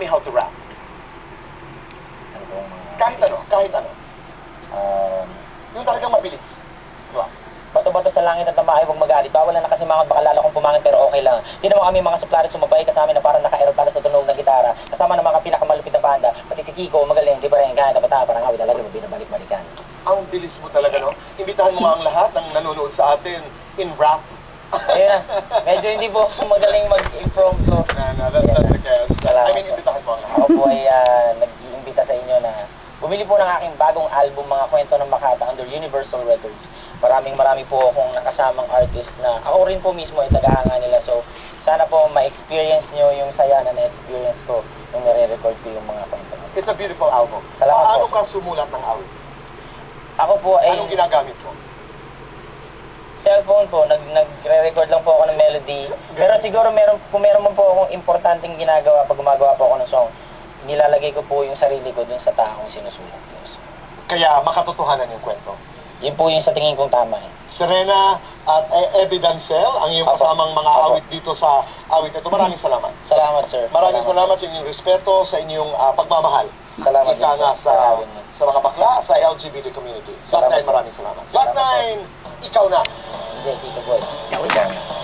me how to rap. Ano po ang mga... Kahit ano, kahit ano. Um, Yung talagang mabilis. Diba? Bato-bato sa langit at tamakay, huwag magalit. Bawal na nakasimangot, baka lalo kong pumangit pero okay lang. Di naman kami mga suplari sumabay ka sa amin na parang naka-aeroplano sa tunog ng gitara. Kasama ng mga pinakamalupit na banda. Pati si Kiko, magaling, di ba rin, kahit kabataan, parang awit talaga, binabalik-balikan. Ang bilis mo talaga, no? Imbitahan mo ang lahat ng nanonood sa atin in rap. Ayun na, medyo hindi po magaling mag-impromptu. Na, na, that's, that's okay. Salamat Lahat. Ako po ay ah, nag-iimbita sa inyo na bumili po ng aking bagong album, mga kwento ng Makata, under Universal Records. Maraming marami po akong nakasamang artist na ako rin po mismo ay tagahanga nila. So, sana po ma-experience nyo yung saya na na-experience ko nung nare-record ko yung mga kwento. It's a beautiful album. Salamat Paano po. ka sumulat ng awit? Ako po ay Anong ginagamit mo? cellphone po, nag nagre-record lang po ako ng melody. Pero siguro meron kung meron man po akong importanteng ginagawa pag gumagawa po ako ng song, nilalagay ko po yung sarili ko dun sa taong sinusulat song. Kaya makatotohanan yung kwento. Yun po yung sa tingin kong tama eh. Serena at e- Evidancel, ang iyong Apo. kasamang mga Apo. awit dito sa awit ito. Maraming salamat. Salamat sir. Maraming salamat sa inyong respeto, sa inyong ah, pagmamahal. Salamat Ika nga sa, sa mga bakla, sa LGBT community. Black Salamat Nine, maraming salamat. Black. Nine, ikaw na. Hindi, Tito Boy. Ikaw na.